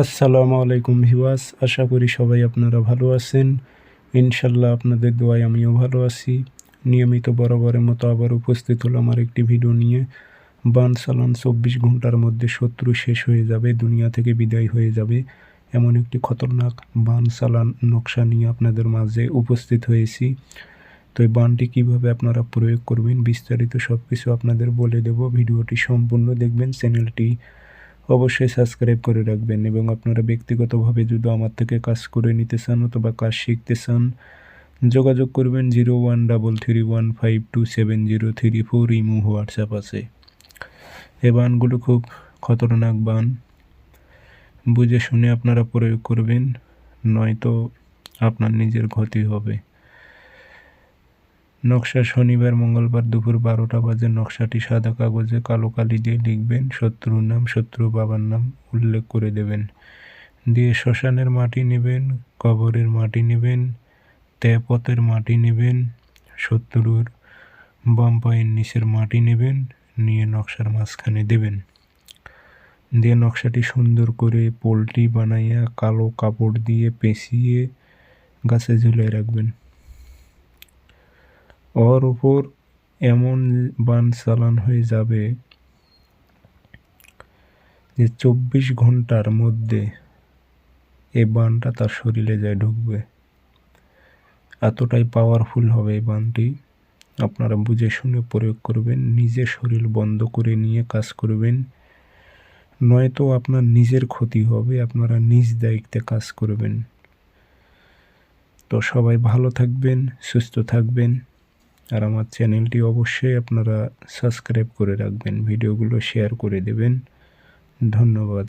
আসসালামু আলাইকুম ভিওয়াস আশা করি সবাই আপনারা ভালো আছেন। ইনশাল্লাহ আপনাদের দোয়ায় আমিও ভালো আছি। নিয়মিত বরাবরের মতো আবার উপস্থিত হলাম আমার একটি ভিডিও নিয়ে। বান চালান চব্বিশ ঘণ্টার মধ্যে শত্রু শেষ হয়ে যাবে, দুনিয়া থেকে বিদায় হয়ে যাবে। এমন একটি খতরনাক বান চালান নকশা নিয়ে আপনাদের মাঝে উপস্থিত হয়েছি। তো এই বানটি কীভাবে আপনারা প্রয়োগ করবেন, বিস্তারিত সব কিছু আপনাদের বলে দেব। ভিডিওটি সম্পূর্ণ দেখবেন, চ্যানেলটি অবশ্যই সাবস্ক্রাইব করে রাখবেন এবং আপনারা ব্যক্তিগতভাবে যদি আমার থেকে কাজ করে নিতে চান অথবা কাজ শিখতে চান, যোগাযোগ করবেন zero one double three one five two seven zero three four Imo WhatsApp আছে। এ বানগুলো খুব খতরনাক বান। বুঝে শুনে আপনারা প্রয়োগ করবেন, নয়তো আপনার নিজের ক্ষতি হবে। নকশা শনিবার মঙ্গলবার দুপুর বারোটা বাজে নকশাটি সাদা কাগজে কালো কালি দিয়ে লিখবেন। শত্রুর নাম, শত্রু বাবার নাম উল্লেখ করে দেবেন। দিয়ে শ্মশানের মাটি নেবেন, কবরের মাটি নেবেন, তেপথের মাটি নেবেন, শত্রুর বাম পায়ের নিচের মাটি নেবেন, নিয়ে নকশার মাঝখানে দেবেন। দিয়ে নকশাটি সুন্দর করে পোলট্রি বানাইয়া কালো কাপড় দিয়ে পেঁচিয়ে গাছে ঝুলিয়ে রাখবেন। ওর উপর এমন বান চালান হয়ে যাবে যে চব্বিশ ঘণ্টার মধ্যে এই বানটা তার শরীরে যায় ঢুকবে। এতটাই পাওয়ারফুল হবে এই বানটি। আপনারা বুঝে শুনে প্রয়োগ করবেন নিজের শরীর বন্ধ করে নিয়ে কাজ করবেন। নয়তো আপনার নিজের ক্ষতি হবে, আপনারা নিজ দায়িত্বে কাজ করবেন। তো সবাই ভালো থাকবেন, সুস্থ থাকবেন। আর আমার চ্যানেলটি অবশ্যই আপনারা সাবস্ক্রাইব করে রাখবেন ভিডিওগুলো শেয়ার করে দেবেন। ধন্যবাদ।